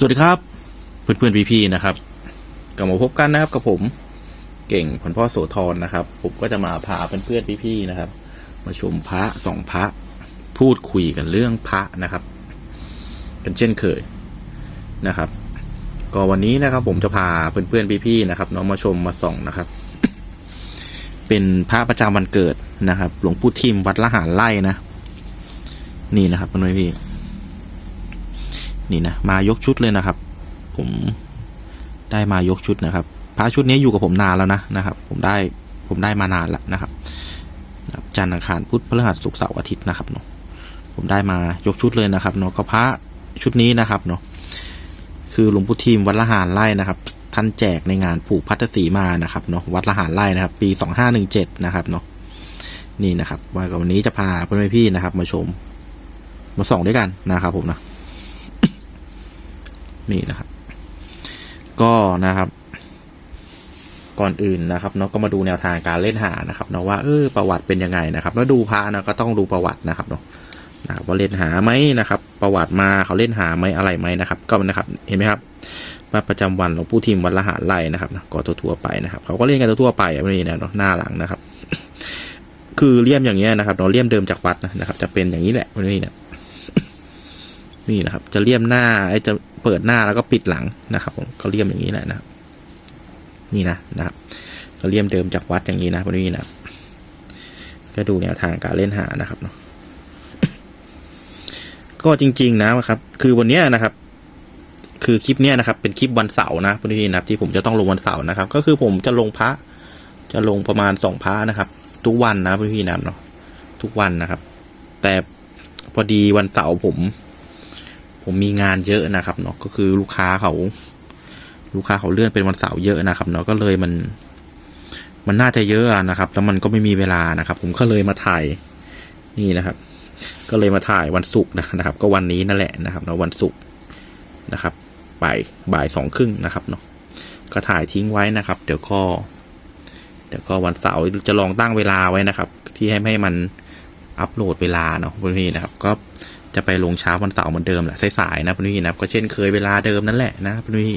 สวัสดีครับ เพื่อนเพื่อนๆพี่ๆนะครับกลับมาพบกันนะครับกับผมเก่งผลพ่อโสธรนะครับ ผมก็จะมาพาเพื่อนเพื่อนๆพี่ๆนะครับ มาชมพระสองพระ พูดคุยกันเรื่องพระนะครับ กันเช่นเคยนะครับ ก็วันนี้นะครับ ผมจะพาเพื่อนเพื่อนๆพี่ๆนะครับน้องมาชมมาส่องนะครับ เป็นพระประจำวันเกิดนะครับ หลวงปู่ทิมวัดละหารไร่นะ นี่นะครับเพื่อนพี่ นี่นะมายกชุดเลยนะครับ ผมได้มายกชุดนะครับพระชุดนี้อยู่กับผมนานแล้วนะนะครับ ผมได้ผมได้มานานแล้วนะครับนะครับจันทร์อังคารพุธพฤหัสศุกร์เสาร์อาทิตย์นะครับเนาะผมได้มายกชุดเลยนะครับเนาะก็พระชุดนี้นะครับเนาะคือหลวงปู่ทีมวัดละหารไร่นะครับ ท่านแจกในงานผูกพัทธสีมานะครับเนาะวัดละหารไร่นะครับ ปีสองห้าหนึ่งเจ็ดนะครับเนาะนี่นะครับว่ากับวันนี้จะพาเพื่อนพี่นะครับ มาชมมาส่องด้วยกันนะครับผมนะ นี่นะครับ ก็นะครับ ก่อนอื่นนะครับเนาะก็มาดูแนวทางการเล่นหานะครับเนาะว่าเออประวัติเป็นยังไงนะครับ แล้วดูพระนะก็ต้องดูประวัตินะครับเนาะนะครับว่าเล่นหาไหมนะครับ ประวัติมาเขาเล่นหาไหมอะไรไหมนะครับ ก็นะครับเห็นไหมครับมาประจำวันหลวงปู่ทิมวัดละหาไร่นะครับก็ทั่วๆไปนะครับ เขาก็เล่นกันทั่วๆไปไม่มีนะเนาะหน้าหลังนะครับ คือเลี่ยมอย่างเงี้ยนะครับเนาะเลี่ยมเดิมจากวัดนะครับ จะเป็นอย่างนี้แหละไม่มีนะ นี่นะครับ จะเลี่ยมหน้าไอ้จะเปิดหน้าแล้วก็ปิดหลังนะครับผมก็เลี่ยมอย่างนี้แหละนะครับ นี่นะนะครับ ก็เลี่ยมเดิมจากวัดอย่างนี้นะพวกนี้นะก็ดูแนวทางการเล่นหานะครับเนาะก็จริง ๆ นะครับ คือวันเนี้ยนะครับ คือคลิปเนี้ยนะครับ เป็นคลิปวันเสาร์นะพวกนี้นะครับ ที่ผมจะต้องลงวันเสาร์นะครับ ก็คือผมจะลงพระ จะลงประมาณสองพระนะครับ ทุกวันนะพวกนี้นะเนาะทุกวันนะครับ แต่พอดีวันเสาร์ผม ผมมีงานเยอะนะครับเนาะก็คือลูกค้าเขา ลูกค้าเขาเลื่อนเป็นวันเสาร์เยอะนะครับเนาะก็เลยมัน มันน่าจะเยอะนะครับ แล้วมันก็ไม่มีเวลานะครับ ผมก็เลยมาถ่ายนี่นะครับ ก็เลยมาถ่ายวันศุกร์นะครับ ก็วันนี้นั่นแหละนะครับเนาะวันศุกร์นะครับบ่ายบ่ายสองครึ่งนะครับเนาะก็ถ่ายทิ้งไว้นะครับ เดี๋ยวก็เดี๋ยวก็วันเสาร์จะลองตั้งเวลาไว้นะครับ ที่ให้ให้มันอัปโหลดเวลาเนาะพวกนี้นะครับ ก็ จะไปลงเช้าวันเสาร์เหมือนเดิมแหละสายๆนะพวกนี้นะก็เช่นเคยเวลาเดิมนั่นแหละนะพวกนี้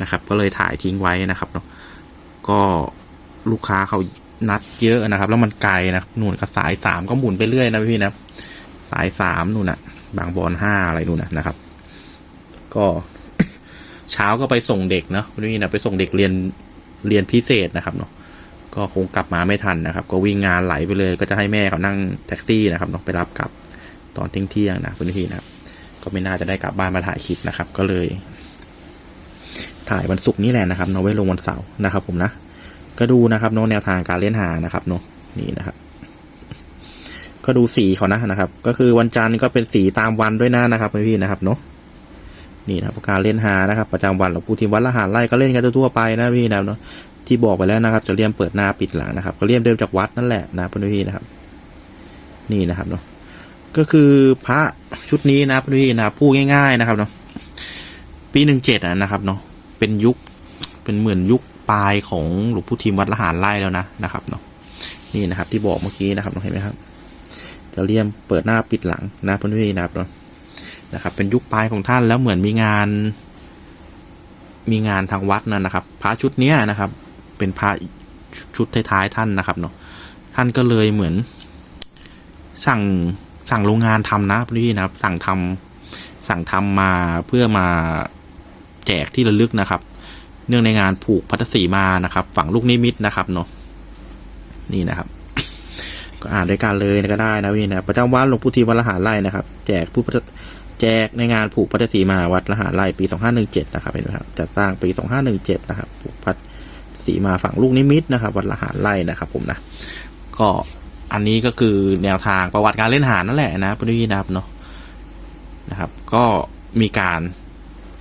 นะครับ ก็เลยถ่ายทิ้งไว้นะครับเนาะก็ลูกค้าเขานัดเยอะนะครับ แล้วมันไกลนะครับนู่นก็สายสามก็หมุนไปเรื่อยนะพี่นะสายสามนู่นน่ะ บางบอนห้าอะไรนู่นน่ะนะครับ ก็เช้าก็ไปส่งเด็กเนาะพี่นะไปส่งเด็กเรียนเรียนพิเศษนะครับเนาะก็คงกลับมาไม่ทันนะครับ ก็วิ่งงานไหลไปเลย ก็จะให้แม่เขานั่งแท็กซี่นะครับเนาะไปรับกลับ ตอนเที่ยงเที่ยงนะพี่นะครับ ก็ไม่น่าจะได้กลับบ้านมาถ่ายคลิปนะครับ ก็เลย ถ่ายวันศุกร์นี่แหละนะครับเนาะไว้ลงวันเสาร์นะครับ ผมนะก็ดูนะครับเนาะแนวทางการเล่นหานะครับเนาะนี่นะครับ ก็ดูสีเขานะนะครับ ก็คือวันจันทร์ก็เป็นสีตามวันด้วยนะนะครับพี่นะครับเนาะนี่นะครับการเล่นหานะครับ ประจำวันหลวงปู่ทิมวัดละหารไร่ก็เล่นกันทั่วไปนะพี่นะครับเนาะที่บอกไปแล้วนะครับ จะเลี่ยมเปิดหน้าปิดหลังนะครับ ก็เลี่ยมเดิมจากวัดนั่นแหละนะพี่นะครับ นี่นะครับเนาะ ก็คือพระชุดนี้นะพี่นะพูดง่าย ๆนะครับเนาะปีหนึ่งเจ็ดนะครับเนาะเป็นยุคเป็นเหมือนยุคปลายของหลวงปู่ทิมวัดละหารไร่แล้วนะนะครับเนาะนี่นะครับที่บอกเมื่อกี้นะครับเห็นไหมครับจะเลี่ยมเปิดหน้าปิดหลังนะพี่นะครับเนาะนะครับ เป็นยุคปลายของท่านแล้วเหมือนมีงาน มีงานทางวัดนะนะครับ พระชุดเนี้ยนะครับ เป็นพระชุดท้ายๆท่านนะครับเนาะท่านก็เลยเหมือนสั่ง สั่งโรงงานทำนะพี่นะครับ สั่งทำสั่งทำมาเพื่อมาแจกที่ระลึกนะครับ เนื่องในงานผูกพัทธสีมานะครับ ฝั่งลูกนิมิตนะครับเนาะนี่นะครับ ก็อ่านด้วยกันเลยก็ได้นะพี่นะประจำวันหลวงปู่ทีวัดละหารไร่นะครับ แจกผู้แจกในงานผูกพัทธสีมาวัดละหารไร่ปีสองห้าหนึ่งเจ็ดนะครับเห็นไหมครับจัดสร้างปีสองห้าหนึ่งเจ็ดนะครับ ผูกพัทธสีมาฝั่งลูกนิมิตนะครับ วัดละหารไร่นะครับ ผมนะก็ อันนี้ก็คือแนวทางประวัติการเล่นหานั่นแหละนะพี่นะครับเนาะนะครับ ก็มีการ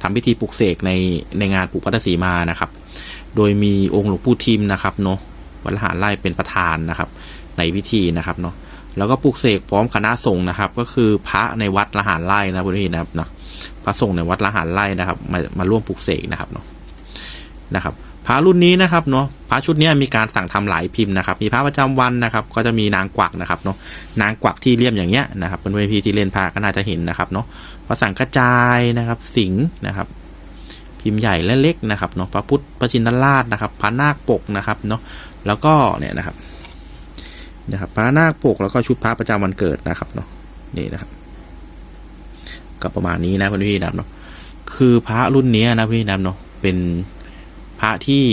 ทำพิธีปลุกเสกในในงานปลุกพัทสีมานะครับ โดยมีองค์หลวงปู่ทิมนะครับเนาะวัดละหารไร่เป็นประธานนะครับ ในพิธีนะครับเนาะแล้วก็ปลุกเสกพร้อมคณะสงฆ์นะครับ ก็คือพระในวัดละหารไร่นะพี่นะครับเนาะพระสงฆ์ในวัดละหารไร่นะครับ มามาร่วมปลุกเสกนะครับเนาะนะครับ พระรุ่นนี้นะครับเนาะพระชุดนี้มีการสั่งทำหลายพิมพ์นะครับ มีพระประจำวันนะครับ ก็จะมีนางกวักนะครับเนาะนางกวักที่เลี่ยมอย่างเงี้ยนะครับเป็นเวทีที่เล่นพระก็น่าจะเห็นนะครับเนาะพระสังกระจายนะครับ สิงห์นะครับ พิมพ์ใหญ่และเล็กนะครับเนาะพระพุทธพระชินราชนะครับ พระนาคปกนะครับเนาะแล้วก็เนี่ยนะครับนะครับพระนาคปกแล้วก็ชุดพระประจำวันเกิดนะครับเนาะนี่นะครับก็ประมาณนี้นะพี่พี่นะเนาะคือพระรุ่นนี้นะพี่นะเนาะเป็น พระที่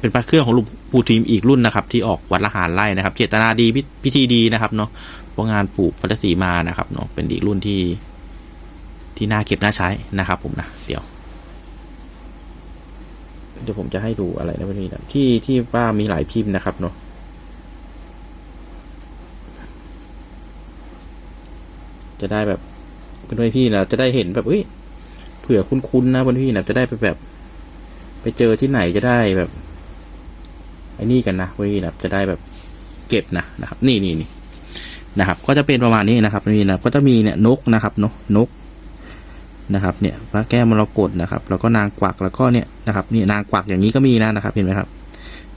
เป็นพระเครื่องของหลวงปู่ทีมอีกรุ่นนะครับ ที่ออกวัดละหารไร่นะครับ เจตนาดีพิธีดีนะครับเนาะเพราะงานปลูกพัทสีมานะครับเนาะเป็นอีกรุ่นที่ที่น่าเก็บน่าใช้นะครับ ผมนะเดี๋ยว เดี๋ยวผมจะให้ดูอะไรนะพี่นะที่ที่ว่ามีหลายพิมพ์นะครับเนาะจะได้แบบเป็นพี่นะจะได้เห็นแบบเอ้ยเผื่อคุ้นๆนะเพื่อนพี่นะจะได้ไปแบบ ไปเจอที่ไหนจะได้แบบไอ้นี่กันนะเพื่อนพี่นะจะได้แบบเก็บนะนะครับ นี่นี่นี่นะครับ ก็จะเป็นประมาณนี้นะครับนี่นะก็จะมีเนี่ยนกนะครับเนาะนกนะครับเนี่ยพระแก้วมรกตนะครับ แล้วก็นางกวักแล้วก็เนี่ยนะครับนี่นางกวักอย่างนี้ก็มีนะนะครับ เห็นไหมครับ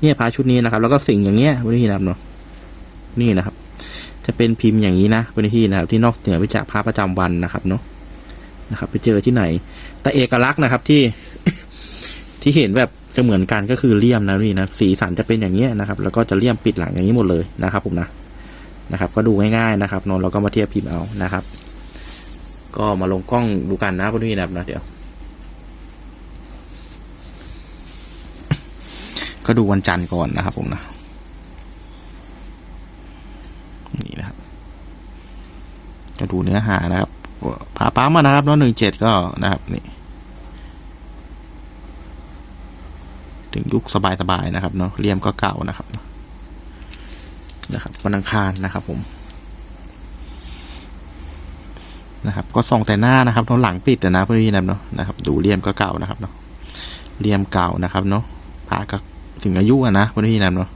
เนี่ยพระชุดนี้นะครับ แล้วก็สิ่งอย่างเงี้ยพุทธินะครับเนาะนี่นะครับ จะเป็นพิมพ์อย่างนี้นะพุทธินะครับ ที่นอกเหนือไปจากพระประจำวันนะครับเนาะนะครับ ไปเจอที่ไหน แต่เอกลักษณ์นะครับที่ ที่เห็นแบบจะเหมือนกันก็คือเลี่ยมนะนี่นะสีสันจะเป็นอย่างเงี้ยนะครับ แล้วก็จะเลี่ยมปิดหลังอย่างนี้หมดเลยนะครับ ผมนะนะครับ ก็ดูง่ายๆนะครับนอะเราก็มาเทียบพิมพ์เอานะครับ ก็มาลงกล้องดูกันนะพื่นะครับนะเดี๋ยว ก็ดูวันจันทร์ก่อนนะครับ ผมนะนี่นะครับก็ดูเนื้อหานะครับพาปั๊มมานะครับน้องหนึ่งเจ็ดก็นะครับนี่ ถึงยุคสบายๆนะครับเนาะเลี่ยมก็เก่านะครับนะครับวันอังคารนะครับผมนะครับ ก็ส่องแต่หน้านะครับเนาะหลังปิดแต่นะเพื่อนพี่นะเนาะนะครับ ดูเลี่ยมก็เก่านะครับเนาะเลี่ยมเก่านะครับเนาะพาก็ถึงอายุอะนะเพื่อนพี่นะเนาะ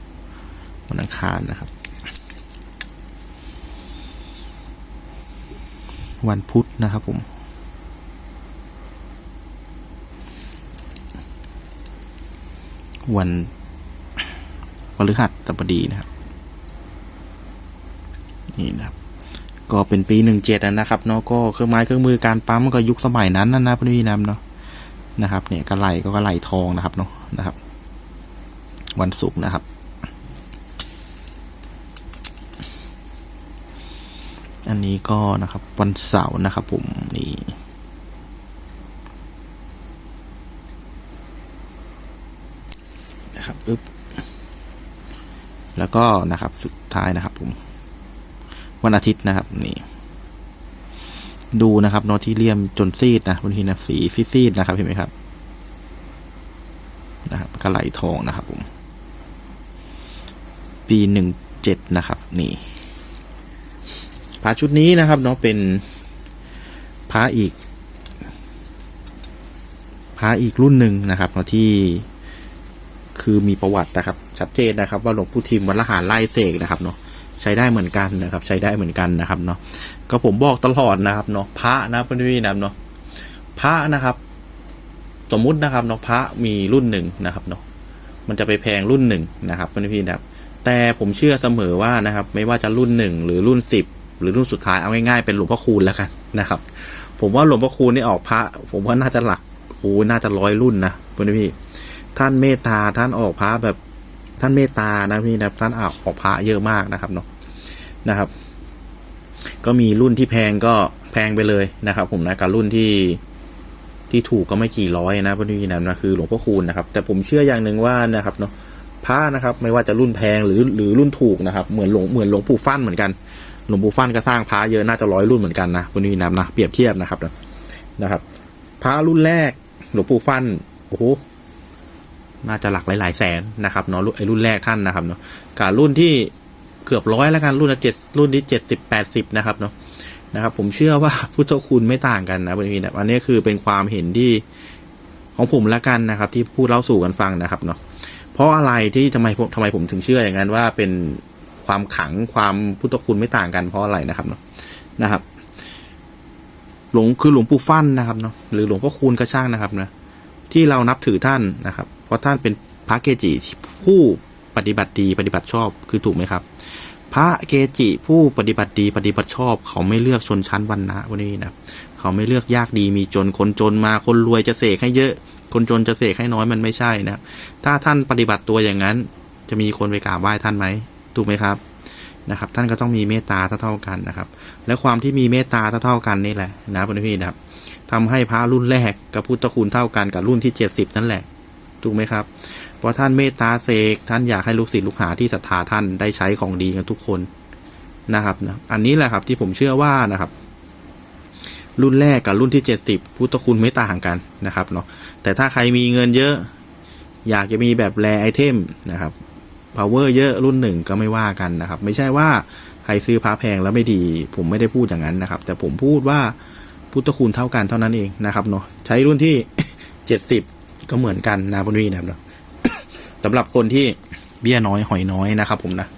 วันอังคารนะครับ วันพุธนะครับผม วันพฤหัสบดีนะครับ นี่นะครับ ก็เป็นปีหนึ่งเจ็ดนะครับเนาะก็เครื่องไม้เครื่องมือการปั๊มก็ยุคสมัยนั้นนะนะพี่น้ำเนาะนะครับเนี่ยกระไหลก็กระไหลทองนะครับเนาะนะครับ วันศุกร์นะครับอันนี้ก็นะครับวันเสาร์นะครับผมนี่ นะครับอึ๊บแล้วก็นะครับสุดท้ายนะครับผม วันอาทิตย์นะครับนี่ ดูนะครับโนตที่เลี่ยมจนซีดนะบางทีนะสีซีดๆนะครับเห็นไหมครับ นะครับกระไหลทองนะครับผม ปีหนึ่งเจ็ดนะครับ นี่พระชุดนี้นะครับเนาะเป็นพระอีกพระอีกรุ่นหนึ่งนะครับเนาะที่ คือมีประวัตินะครับ ชัดเจนนะครับ ว่าหลวงปู่ทิมวัดละหารไล่เสกนะครับเนาะใช้ได้เหมือนกันนะครับ ใช้ได้เหมือนกันนะครับเนาะก็ผมบอกตลอดนะครับเนาะพระนะพื่อนพี่นะเนาะพระนะครับ สมมุตินะครับเนาะพระมีรุ่นหนึ่งนะครับเนาะมันจะไปแพงรุ่นหนึ่งนะครับพื่อนพี่นะครับแต่ผมเชื่อเสมอว่านะครับ ไม่ว่าจะรุ่นหนึ่งหรือรุ่นสิบหรือรุ่นสุดท้ายเอาง่ายๆเป็นหลวงพ่อคูณแล้วกันนะครับ ผมว่าหลวงพ่อคูณนี่ออกพระ ผมว่าน่าจะหลักโอ้น่าจะร้อยรุ่นนะพื่นพี่ ท่านเมตตาท่านออกพระแบบท่านเมตตานะพี่นะท่านออกออกพระเยอะมากนะครับเนาะนะครับ ก็มีรุ่นที่แพงก็แพงไปเลยนะครับ ผมนะกับรุ่นที่ที่ถูกก็ไม่กี่ร้อยนะพี่นะนะคือหลวงพ่อคูณนะครับ แต่ผมเชื่ออย่างหนึ่งว่านะครับเนาะพระนะครับ ไม่ว่าจะรุ่นแพงหรือหรือรุ่นถูกนะครับ เหมือนหลวงเหมือนหลวงปู่ฟั่นเหมือนกันหลวงปู่ฟั่นก็สร้างพระเยอะน่าจะร้อยรุ่นเหมือนกันนะพี่นะนะเปรียบเทียบนะครับนะครับพระรุ่นแรกหลวงปู่ฟั่นโอ้โห น่าจะหลักหลาย ๆ แสนนะครับเนาะไอรุ่นแรกท่านนะครับเนาะกับรุ่นที่เกือบร้อยแล้วกันรุ่นละเจ็ดรุ่นที่เจ็ดสิบแปดสิบนะครับเนาะนะครับผมเชื่อว่าพุทธคุณไม่ต่างกันนะพี่นะอันนี้คือเป็นความเห็นที่ของผมละกันนะครับ ที่พูดเล่าสู่กันฟังนะครับเนาะเพราะอะไรที่ทำไมทำไมผมถึงเชื่ออย่างนั้นว่าเป็นความขังความพุทธคุณไม่ต่างกันเพราะอะไรนะครับเนาะนะครับ หลวงคือหลวงปู่ฟั่นนะครับเนาะหรือหลวงพ่อคูณก็ช่างนะครับนะที่เรานับถือท่านนะครับ ราะท่านเป็นพระเกจิผู้ปฏิบัติดีปฏิบัติชอบคือถูกไหมครับ พระเกจิผู้ปฏิบัติดีปฏิบัติชอบ เขาไม่เลือกชนชั้นวรรณะวันนี้นะเขาไม่เลือกยากดีมีจนคนจนมาคนรวยจะเสกให้เยอะ คนจนจะเสกให้น้อยมันไม่ใช่นะถ้าท่านปฏิบัติตัวอย่างนั้น จะมีคนไปกราบไหว้ท่านไหมถูกไหมครับนะครับ ท่านก็ต้องมีเมตตาเท่าๆกันนะครับ และความที่มีเมตตาเท่าๆกันนี่แหละนะพี่นะครับทำให้พระรุ่นแรกกับพุทธคุณเท่ากันกับรุ่นที่เจ็ดสิบนั่นแหละ ถูกไหมครับ เพราะท่านเมตตาเสกท่านอยากให้ลูกศิษย์ลูกหาที่ศรัทธาท่านได้ใช้ของดีกันทุกคนนะครับนะอันนี้แหละครับที่ผมเชื่อว่านะครับ รุ่นแรกกับรุ่นที่เจ็ดสิบพุทธคุณไม่ต่างกันนะครับเนาะแต่ถ้าใครมีเงินเยอะ อยากจะมีแบบแรไอเทมนะครับ power เยอะรุ่นหนึ่งก็ไม่ว่ากันนะครับ ไม่ใช่ว่าใครซื้อพระแพงแล้วไม่ดี ผมไม่ได้พูดอย่างนั้นนะครับ แต่ผมพูดว่าพุทธคุณเท่ากันเท่านั้นเองนะครับเนาะใช้รุ่นที่เจ็ดสิบ ก็เหมือนกันนะพนวีนะครับเนะสำหรับคนที่เบี้ยน้อยหอยน้อยนะครับ ผมนะ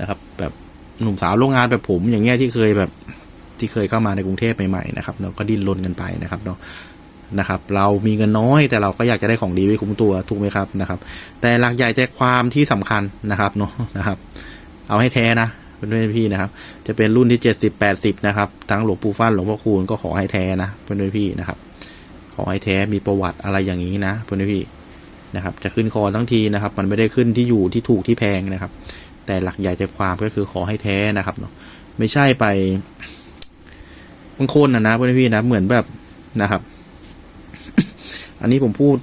นะครับ แบบหนุ่มสาวโรงงานแบบผมอย่างเงี้ยที่เคยแบบที่เคยเข้ามาในกรุงเทพใหม่ๆนะครับเนาก็ดิ้นรนกันไปนะครับเนาะนะครับ เรามีเงินน้อยแต่เราก็อยากจะได้ของดีไว้คุ้มตัวถูกไหมครับนะครับ แต่หลักใหญ่ใจความที่สำคัญนะครับเนาะนะครับ เอาให้แท้นะเป็นด้วยพี่นะครับ จะเป็นรุ่นที่เจ็ดสิบแปดสิบนะครับทั้งหลวงปู่ฟั่นหลวงพ่อคูณก็ขอให้แท้นะเป็นด้วยพี่นะครับ ขอให้แท้มีประวัติอะไรอย่างนี้นะเป็นด้วยพี่นะครับจะขึ้นคอทั้งทีนะครับ มันไม่ได้ขึ้นที่อยู่ที่ถูกที่แพงนะครับ แต่หลักใหญ่ใจความก็คือขอให้แท้นะครับเนาะไม่ใช่ไปบางคนนะนะเพื่อนพี่นะเหมือนแบบนะครับ อันนี้ผมพูด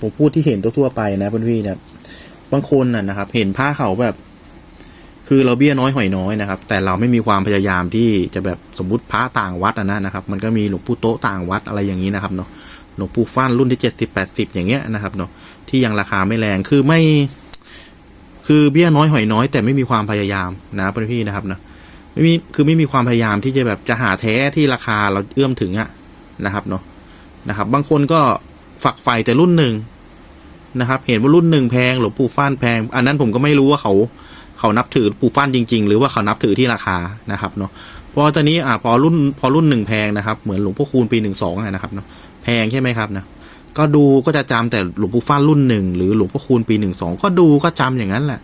ผมพูดที่เห็นทั่วไปนะเพื่อนพี่นะบางคนนะนะครับ เห็นผ้าเขาแบบ คือเราเบี้ยน้อยหอยน้อยนะครับ แต่เราไม่มีความพยายามที่จะแบบสมมติพระต่างวัดนะนะครับ มันก็มีหลวงปู่โตต่างวัดอะไรอย่างนี้นะครับเนาะ หลวงปู่ฟั่นรุ่นที่เจ็ดสิบแปดสิบอย่างเงี้ยนะครับเนาะที่ยังราคาไม่แรงคือไม่ คือเบี้ยน้อยหอยน้อยแต่ไม่มีความพยายามนะเพื่อนพี่นะครับเนาะไม่มีคือไม่มีความพยายามที่จะแบบจะหาแท้ที่ราคาเราเอื้อมถึงอะนะครับเนาะนะครับ บางคนก็ฝักใฝ่แต่รุ่นหนึ่งนะครับ เห็นว่ารุ่นหนึ่งแพงหลวงปู่ฟ้านแพง อันนั้นผมก็ไม่รู้ว่าเขาเขานับถือปู่ฟ้านจริง ๆ หรือว่าเขานับถือที่ราคานะครับเนาะพราะตอนนี้อ่าพอรุ่นพอรุ่นหนึ่งแพงนะครับ เหมือนหลวงพ่อคูณปีหนึ่งสองนะครับเนาะ แพงใช่ไหมครับนะก็ดูก็จะจำแต่หลวงปู่ฟ้านรุ่นหนึ่งหรือหลวงพ่อคูณปีหนึ่งสองก็ดูก็จำอย่างนั้นแหละ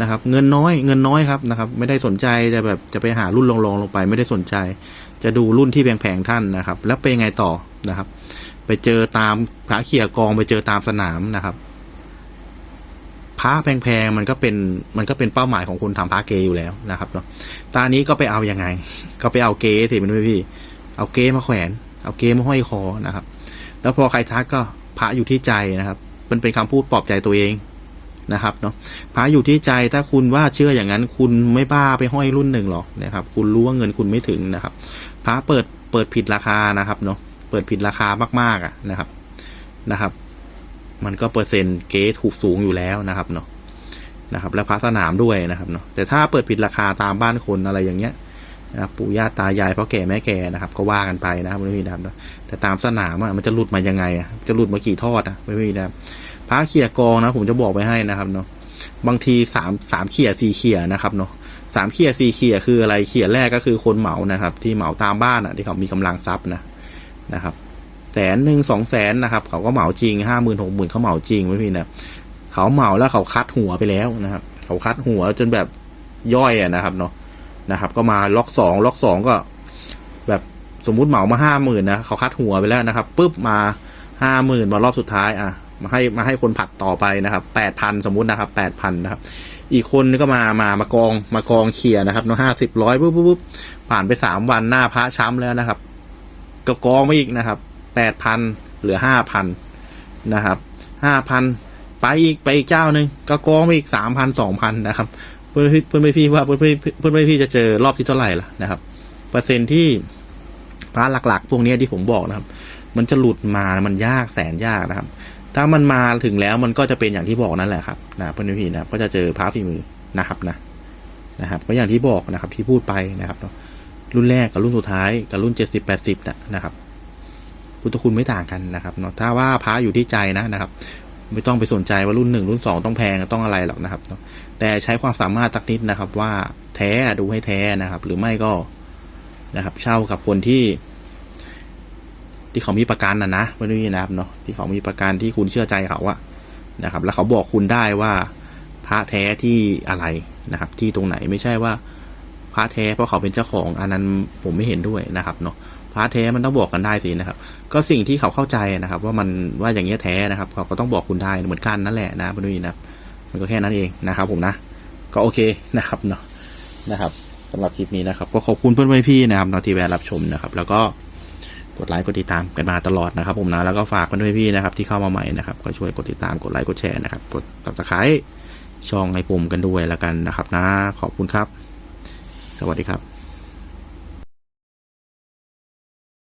นะครับ เงินน้อยเงินน้อยครับนะครับ ไม่ได้สนใจจะแบบจะไปหารุ่นรองๆลงไป ไม่ได้สนใจ จะดูรุ่นที่แพงๆท่านนะครับ แล้วเป็นยังไงต่อนะครับ ไปเจอตามพระเขี่ยกองไปเจอตามสนามนะครับพระแพงๆมันก็เป็นมันก็เป็นเป้าหมายของคนทำพระเกอยู่แล้วนะครับเนาะตานี้ก็ไปเอายังไง ก็ไปเอาเกสิเป็นพี่ เอาเกมาแขวน เอาเกมห้อยคอนะครับ แล้วพอใครทักก็พระอยู่ที่ใจนะครับ มันเป็นคำพูดปลอบใจตัวเองนะครับเนาะพระอยู่ที่ใจถ้าคุณว่าเชื่ออย่างนั้น คุณไม่บ้าไปห้อยรุ่นหนึ่งหรอกนะครับ คุณรู้ว่าเงินคุณไม่ถึงนะครับพระเปิดเปิดผิดราคานะครับเนาะเปิดผิดราคามากๆอะนะครับนะครับ มันก็เปอร์เซ็นต์เก๊ถูกสูงอยู่แล้วนะครับเนาะนะครับ และพระสนามด้วยนะครับเนาะแต่ถ้าเปิดผิดราคาตามบ้านคนอะไรอย่างเงี้ย นะปู่ย่าตายายพ่อแก่แม่แก่นะครับ ก็ว่ากันไปนะครับไม่มีนะครับเนะแต่ตามสนามอะมันจะหลุดมายังไงอะจะหลุดมากี่ทอดอะไม่มีนะครับพระเขี่ยกองนะ ผมจะบอกไว้ให้นะครับเนาะบางทีสามสามเขี่ยสี่เขี่ยนะครับเนาะสามเขี่ยสี่เขี่ยคืออะไรเขี่ยแรกก็คือคนเหมานะครับ ที่เหมาตามบ้านอะ ที่เขามีกำลังทรัพย์นะนะครับแสนหนึ่งสองแสนนะครับ เขาก็เหมาจริงห้าหมื่นหกหมื่นเขาเหมาจริงไม่พี่นะเขาเหมาแล้วเขาคัดหัวไปแล้วนะครับ เขาคัดหัวจนแบบย่อยอะนะครับเนาะ นะครับ ก็มาล็อกสองล็อกสองก็ แบบสมมุติเหมามาห้าหมื่นนะเขาคัดหัวไปแล้วนะครับปุ๊บมาห้าหมื่นมารอบสุดท้ายอะมาให้มาให้คนผัดต่อไปนะครับแปดพันสมมุตินะครับแปดพันนะครับ อีกคนก็มามามากองมากองเขี่ยนะครับเนาะห้าสิบร้อยปุ๊บปุ๊บปุ๊บผ่านไปสามวันหน้าพระช้ำแล้วนะครับ ก็กองมาอีกนะครับแปดพันเหลือห้าพันนะครับห้าพันไปอีกไปอีกเจ้าหนึ่งก็กองมาอีกสามพันสองพันนะครับ พื่อนพี่เพื่อนพี่ว่าเพื่อนพี่เพื่อนพี่จะเจอรอบที่เท่าไหร่ล่ะนะครับ เปอร์เซ็นต์ที่พระหลัก ๆ พวกนี้ที่ผมบอกนะครับ มันจะหลุดมามันยากแสนยากนะครับ ถ้ามันมาถึงแล้วมันก็จะเป็นอย่างที่บอกนั่นแหละครับนะเพื่อนพี่นะก็จะเจอพระฝีมือนะครับนะนะครับ ก็อย่างที่บอกนะครับที่พูดไปนะครับรุ่นแรกกับรุ่นสุดท้ายกับรุ่นเจ็ดสิบแปดสิบนะครับพุทธคุณไม่ต่างกันนะครับเนาะถ้าว่าพระอยู่ที่ใจนะนะครับ ไม่ต้องไปสนใจว่ารุ่นหนึ่งรุ่นสองต้องแพงต้องอะไรหรอกนะครับ แต่ใช้ความสามารถตักนิดนะครับ ว่าแท้ดูให้แท้นะครับ หรือไม่ก็นะครับ เช่ากับคนที่ ที่เขามีประกันนะนะเพื่นี่นะครับเนาะที่เขามีประกันที่คุณเชื่อใจเขาอะนะครับ แล้วเขาบอกคุณได้ว่าพระแท้ที่อะไรนะครับ ที่ตรงไหนไม่ใช่ว่าพระแท้เพราะเขาเป็นเจ้าของอันนั้นผมไม่เห็นด้วยนะครับเนาะ พระแท้มันต้องบอกกันได้สินะครับ ก็สิ่งที่เขาเข้าใจนะครับ ว่ามันว่าอย่างเงี้ยแท้นะครับเขาก็ต้องบอกคุณได้เหมือนกันนั่นแหละนะเพื่อนๆนะครับมันก็แค่นั้นเองนะครับ ผมนะ ก็โอเคนะครับเนาะนะครับสำหรับคลิปนี้นะครับ ก็ขอบคุณเพื่อนๆพี่นะครับนาทีแวะรับชมนะครับ แล้วก็กดไลค์กดติดตามกันมาตลอดนะครับ ผมนะแล้วก็ฝากเพื่อนๆพี่นะครับ ที่เข้ามาใหม่นะครับก็ช่วยกดติดตามกดไลค์กดแชร์นะครับกด subscribe ช่องให้ผมกันด้วยแล้วกันนะครับนะขอบคุณครับ สวัสดีครับ